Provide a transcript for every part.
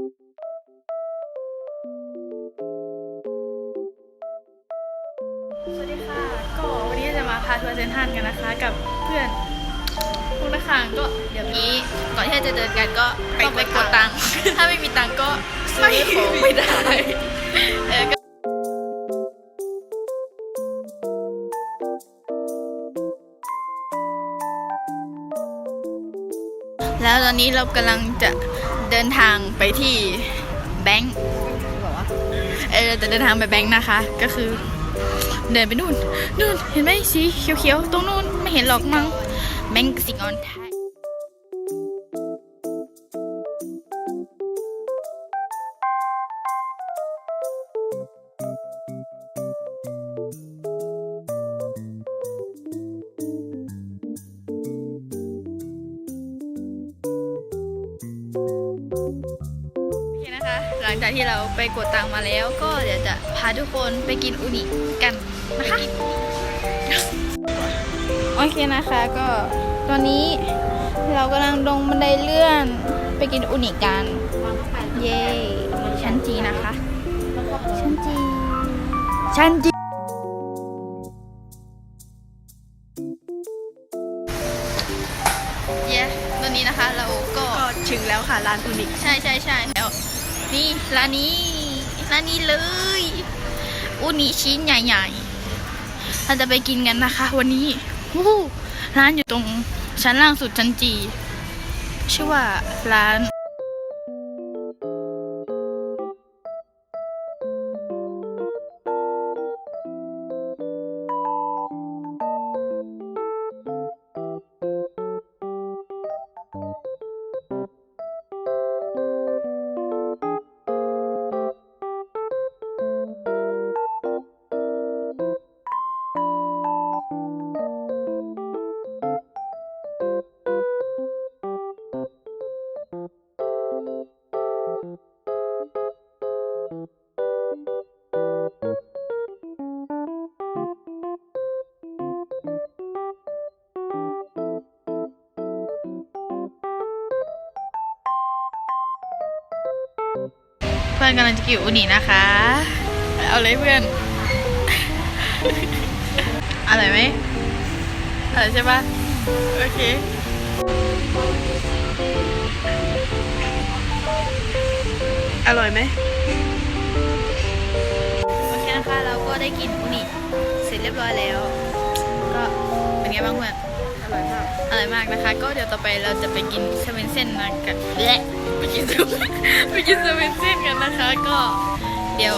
สวัสดีค่ะ ก็วันนี้จะมาพาทัวร์เซนทรันกันนะคะ กับเพื่อนพวกนักข่างก็เดี๋ยวนี้นี้ก่อนที่เราจะเดินกันก็ไปต้องไปกกดดตัตังงค์ค์ถ้าไม่มีตังค์ก็ซื้อไม่ของไม่ได้เออ แล้วตอนนี้เรากำลังจะเดินทางไปที่แบงค์บอกว่าเออจะเดินทางไปแบงค์นะคะ ก็คือ เดินไปนู่นนู่นเห็นไหมสีเขียวๆตรงนู่นไม่เห็นหรอกมั้งแบงค์สิงออนไทย โอเคนะคะ หลังจากที่เราไปกดตังค์มาแล้วก็เดี๋ยวจะพาทุกคนไปกินอุนิกันนะคะ โอเคนะคะก็ตอนนี้เรากำลังลงบันไดเลื่อนไปกินอุนิกัน เย้ชั้นจีนะคะชั้นจีชั้นจีเย้ตอนนี้นะคะเราก็ก็ ถึงแล้วค่ะร้านอุนิกใช่ใช่ใช่แล้ว นี่ร้านนี้ร้านนี้เลยอูนิชิ้นใหญ่ๆเราจะไปกินกันนะคะ วันนี้วู้ร้านอยู่ตรงชั้นล่างสุดชั้นจี ชื่อว่าร้าน พื่อนกำลังจะกินอุนินะคะ เอาเลยเพื่อนอร่อยไหมอร่อยใช่ปะโอเคอร่อยไหมโอเคนะคะ เราก็ได้กินอุนิเสร็จเรียบร้อยแล้ว ก็เป็นไงบ้างเพื่อน ร่อยมากอร่อยมากนะคะ ก็เดี๋ยวต่อไปเราจะไปกินเซเว่นเส้นนะกันและไปกินเซเว่นไปกินเซเว่นเส้นกันนะคะ ก็เดี๋ยว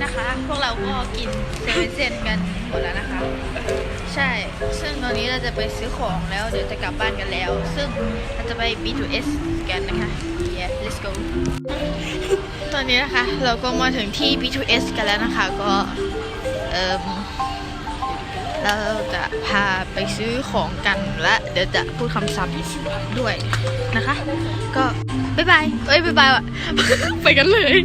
นนี้นะคะ พวกเราก็กินเซเว่นเซนกันหมดแล้วนะคะ ใช่ ซึ่งตอนนี้เราจะไปซื้อของแล้ว เดี๋ยวจะกลับบ้านกันแล้ว ซึ่งเราจะไป B2S กันนะคะ yeah let's go ตอนนี้นะคะ เราก็มาถึงที่ B2S กันแล้วนะคะ ก็เอ่มเราจะพาไปซื้อของกันและเดี๋ยวจะพูดคำศัพท์ด้วยนะคะ ก็บ๊ายบายเอ้ยบ๊ายบายว่ะไปกันเลย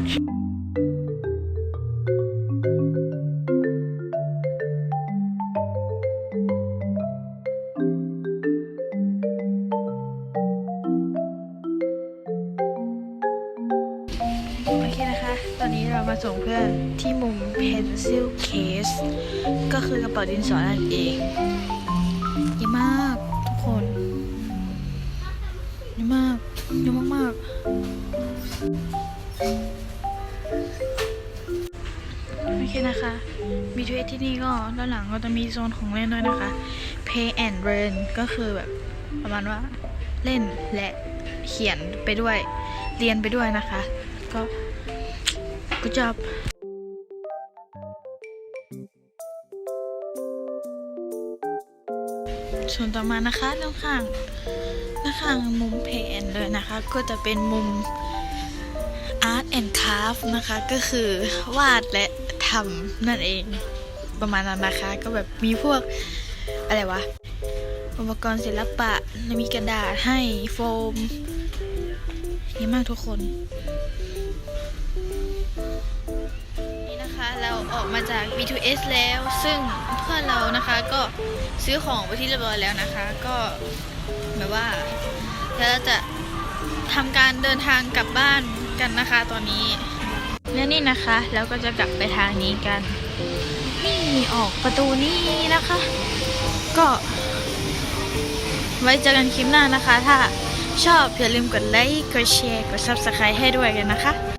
นี้เรามาส่งเพื่อนที่มุม pencil case ก็คือกระเป๋าดินสอนั่นเองเยอะมากทุกคนเยอะมากเยอะมากๆโอเคนะคะ มีทวที่นี่ก็ด้านหลังก็จะมีโซนของเล่นด้วยนะคะ play and Learn ก็คือแบบประมาณว่าเล่นและเขียนไปด้วย เรียนไปด้วยนะคะ ก็ กูจอบส่วนต่อมานะคะด้านข้างด้านข้างมุมแผนเลยนะคะ ก็จะเป็นมุม Art and Craft นะคะ ก็คือวาดและทำนั่นเองประมาณนั้นนะคะ ก็แบบมีพวกอะไรวะอุปกรณ์ศิลปะ มีกระดาษให้โฟมเยอะมากทุกคน ออกมาจาก B2S แล้ว ซึ่งเพื่อนเรานะคะก็ซื้อของไปที่เรียบร้อยแล้วนะคะ ก็แบบว่าเดี๋ยวเราจะทำการเดินทางกลับบ้านกันนะคะตอนนี้และนี่นะคะเราก็จะกลับไปทางนี้กัน นี่ออกประตูนี้นะคะ ก็ ไว้เจอกันคลิปหน้านะคะ ถ้าชอบอย่าลืมกดไลค์กดแชร์กด Subscribe ให้ด้วยกันนะคะ